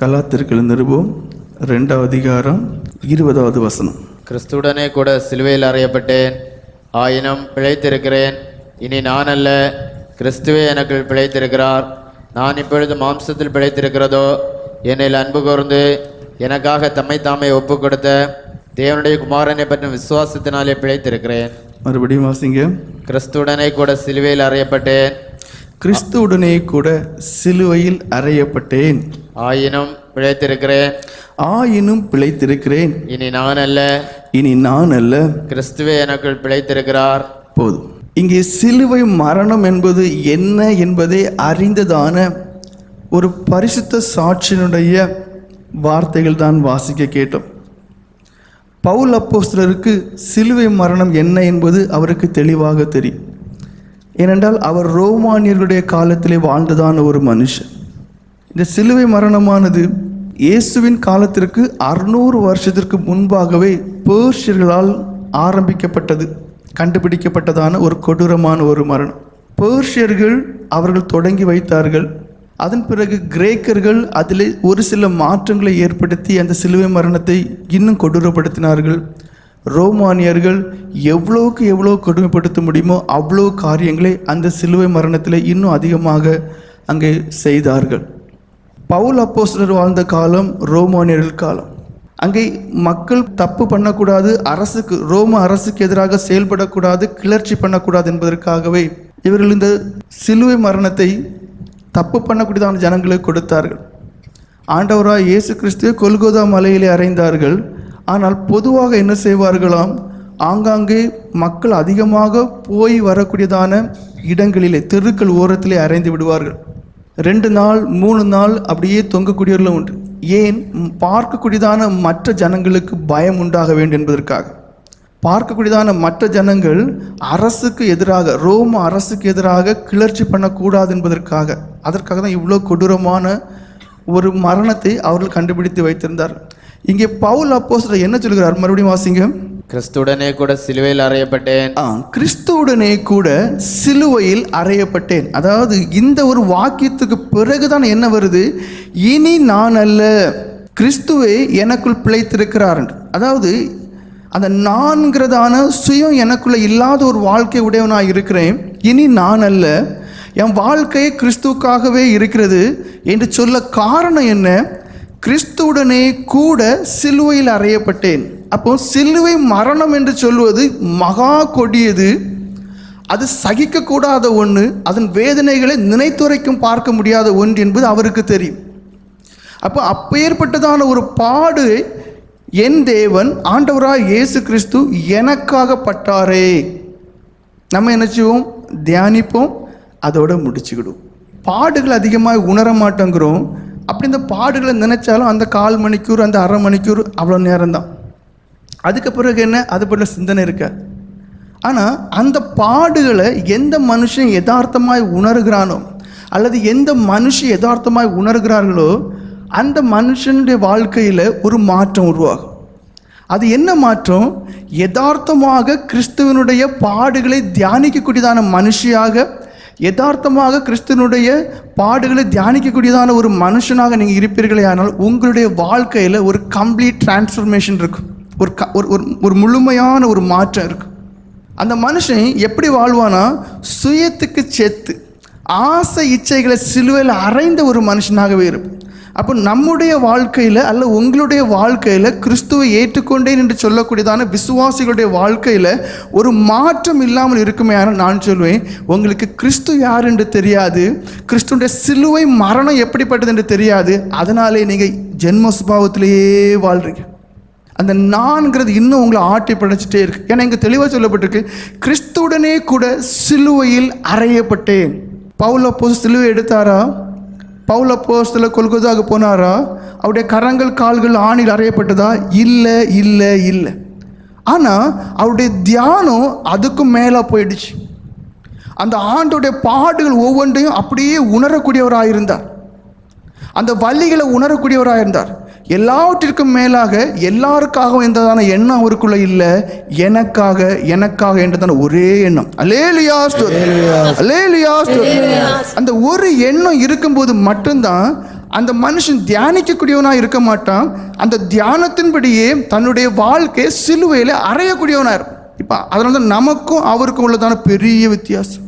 கலாத்திற்குள் நிருபம். ரெண்டாவது அதிகாரம் இருபதாவது வசனம். கிறிஸ்துவுடனே கூட சிலுவையில் அறையப்பட்டேன். ஆயினும் பிழைத்திருக்கிறேன். இனி நான் அல்ல கிறிஸ்துவே எனக்குள் பிழைத்திருக்கிறார். நான் இப்பொழுது மாம்சத்தில் பிழைத்திருக்கிறதோ? என்னில் அன்பு கூர்ந்து எனக்காக தம்மை தாமே ஒப்பு கொடுத்த தேவனுடைய குமாரனை பற்றும் விசுவாசத்தினாலே பிழைத்திருக்கிறேன். மறுபடியும் வாசிங்க. கிறிஸ்துவுடனே கூட சிலுவையில் அறையப்பட்டேன். கிறிஸ்துவுடனே கூட சிலுவையில் அறையப்பட்டேன். ஆயினும் பிழைத்திருக்கிறேன். ஆயினும் பிழைத்திருக்கிறேன். இனி நான் அல்ல இனி நான் அல்ல கிறிஸ்துவே எனக்குள் பிழைத்திருக்கிறார். போதும். இங்கே சிலுவை மரணம் என்பது என்ன என்பதை அறிந்ததான ஒரு பரிசுத்த சாட்சியினுடைய வார்த்தைகள் தான் வாசிக்க கேட்டோம். பவுல் அப்போஸ்தலருக்கு சிலுவை மரணம் என்ன என்பது அவருக்கு தெளிவாக தெரியும். ஏனென்றால் அவர் ரோமானியர்களுடைய காலத்திலே வாழ்ந்ததான ஒரு மனுஷன். இந்த சிலுவை மரணமானது இயேசுவின் காலத்திற்கு அறுநூறு வருஷத்திற்கு முன்பாகவே பேர்ஷியர்களால் ஆரம்பிக்கப்பட்டது கண்டுபிடிக்கப்பட்டதான ஒரு கொடூரமான ஒரு மரணம். பேர்ஷியர்கள் அவர்கள் தொடங்கி வைத்தார்கள். அதன் பிறகு கிரேக்கர்கள் அதில் ஒரு சில மாற்றங்களை ஏற்படுத்தி அந்த சிலுவை மரணத்தை இன்னும் கொடூரப்படுத்தினார்கள். ரோமானியர்கள் எவ்வளோக்கு எவ்வளோ கொடுமைப்படுத்த முடியுமோ அவ்வளோ காரியங்களை அந்த சிலுவை மரணத்தில் இன்னும் அதிகமாக அங்கே செய்தார்கள். பவுல் அப்போஸ்டர் வாழ்ந்த காலம் ரோமானியர்கள் காலம். அங்கே மக்கள் தப்பு பண்ணக்கூடாது அரசுக்கு ரோம அரசுக்கு எதிராக செயல்படக்கூடாது கிளர்ச்சி பண்ணக்கூடாது என்பதற்காகவே இவர்கள் இந்த சிலுவை மரணத்தை தப்பு பண்ணக்கூடியதான ஜனங்களுக்கு கொடுத்தார்கள். ஆண்டவராக இயேசு கிறிஸ்துவை கொல்கோதா மலையிலே அறைந்தார்கள். ஆனால் பொதுவாக என்ன செய்வார்களாம்? ஆங்காங்கே மக்கள் அதிகமாக போய் வரக்கூடியதான இடங்களிலே தெருக்கள் ஓரத்திலே அறைந்து விடுவார்கள். ரெண்டு நாள் மூணு நாள் அப்படியே தொங்கக்கூடியவர்களும் உண்டு ஏன்? பார்க்கக்கூடியதான மற்ற ஜனங்களுக்கு பயம் உண்டாக வேண்டும் என்பதற்காக. பார்க்கக்கூடியதான மற்ற ஜனங்கள் அரசுக்கு எதிராக ரோம அரசுக்கு எதிராக கிளர்ச்சி பண்ணக்கூடாது என்பதற்காக. அதற்காக தான் இவ்வளோ கொடூரமான ஒரு மரணத்தை அவர்கள் கண்டுபிடித்து வைத்திருந்தார் இங்கே பவுல் அப்போஸ்தலர் என்ன சொல்கிறார்? மறுபடியும் வாசிங்க. கிறிஸ்துடனே கூட சிலுவையில் அறையப்பட்டேன். ஆ கிறிஸ்துவுடனே கூட சிலுவையில் அறையப்பட்டேன். அதாவது இந்த ஒரு வாக்கியத்துக்கு பிறகுதான் என்ன வருது? இனி நான் அல்ல. கிறிஸ்துவே எனக்குள் பிழைத்திருக்கிறார் அதாவது அந்த நான்கிறதான சுயம் எனக்குள்ள இல்லாத ஒரு வாழ்க்கை உடையவனாக இருக்கிறேன். இனி நான் அல்ல. என் வாழ்க்கையே கிறிஸ்துவுக்காகவே இருக்கிறது என்று சொல்ல காரணம் என்ன? கிறிஸ்துவுடனே கூட சிலுவையில் அறையப்பட்டேன். அப்போ சிலுவை மரணம் என்று சொல்வது மகா கொடியது. அது சகிக்கக்கூடாத ஒன்று அதன் வேதனைகளை நினைத்துரைக்கும் பார்க்க முடியாத ஒன்று என்பது அவருக்கு தெரியும். அப்போ அப்பேற்பட்டதான ஒரு பாடு என் தேவன் ஆண்டவராய் இயேசு கிறிஸ்து எனக்காக பட்டாரே நம்ம என்ன செய்வோம்? தியானிப்போம் அதோடு முடிச்சுக்கிடுவோம். பாடுகள் அதிகமாக உணர மாட்டேங்கிறோம். அப்படி இந்த பாடுகளை நினைச்சாலும் அந்த கால் மணிக்கூர் அந்த அரை மணிக்கூர் அவ்வளோ நேரம்தான். அதுக்கு பிறகு என்ன? அது பற்றின சிந்தனை இருக்காது ஆனால் அந்த பாடுகளை எந்த மனுஷன் யதார்த்தமாய் உணர்கிறானோ அல்லது எந்த மனுஷன் யதார்த்தமாய் உணர்கிறார்களோ அந்த மனுஷனுடைய வாழ்க்கையில் ஒரு மாற்றம் உருவாகும். அது என்ன மாற்றம்? யதார்த்தமாக கிறிஸ்துவனுடைய பாடுகளை தியானிக்கக்கூடியதான மனுஷியாக யதார்த்தமாக கிறிஸ்துவனுடைய பாடுகளை தியானிக்கக்கூடியதான ஒரு மனுஷனாக நீங்கள் இருப்பீர்களே ஆனால் உங்களுடைய வாழ்க்கையில் ஒரு கம்ப்ளீட் டிரான்ஸ்ஃபர்மேஷன் இருக்கும். ஒரு க ஒரு ஒரு ஒரு முழுமையான ஒரு மாற்றம் இருக்கும் அந்த மனுஷன் எப்படி வாழ்வானா சுயத்துக்கு செத்து ஆசை இச்சைகளை சிலுவையில் அறைந்த ஒரு மனுஷனாகவே இருப்பான். அப்போ நம்முடைய வாழ்க்கையில் அல்ல உங்களுடைய வாழ்க்கையில் கிறிஸ்துவை ஏற்றுக்கொண்டேன் என்று சொல்லக்கூடியதான விசுவாசிகளுடைய வாழ்க்கையில் ஒரு மாற்றம் இல்லாமல் இருக்குமே யாரும் நான் சொல்வேன். உங்களுக்கு கிறிஸ்து யார் என்று தெரியாது. கிறிஸ்துடைய சிலுவை மரணம் எப்படிப்பட்டது என்று தெரியாது. அதனாலே நீங்கள் ஜென்ம சுபாவத்திலேயே வாழ்றீங்க. அந்த நான்கிறது இன்னும் உங்களை ஆட்டி படைச்சிட்டே இருக்கு. ஏன்னா இங்கே தெளிவாக சொல்லப்பட்டிருக்கு கிறிஸ்துடனே கூட சிலுவையில் அறையப்பட்டேன். பவுல போஸ் சிலுவை எடுத்தாரா? பவுல போஸ்தில் கொல்கொதாக போனாரா? அவருடைய கரங்கள் கால்கள் ஆணில் அறையப்பட்டதா? இல்லை இல்லை இல்லை. ஆனால் அவருடைய தியானம் அதுக்கும் மேலே போயிடுச்சு. அந்த ஆண்டோடைய பாடுகள் ஒவ்வொன்றையும் அப்படியே உணரக்கூடியவராக இருந்தார் அந்த வள்ளிகளை உணரக்கூடியவராக இருந்தார் எல்லாவற்றிற்கும் மேலாக எல்லாருக்காகவும் எந்ததான எண்ணம் அவருக்குள்ள இல்லை. எனக்காக எனக்காக என்றதான ஒரே எண்ணம். அலேலியா அலேலியா அந்த ஒரு எண்ணம் இருக்கும்போது மட்டும்தான் அந்த மனுஷன் தியானிக்கக்கூடியவனா இருக்க மாட்டான். அந்த தியானத்தின்படியே தன்னுடைய வாழ்க்கை சிலுவையில் அறையக்கூடியவனா இருப்பான் இப்போ அதனால தான் நமக்கும் அவருக்கும் உள்ளதான பெரிய வித்தியாசம்.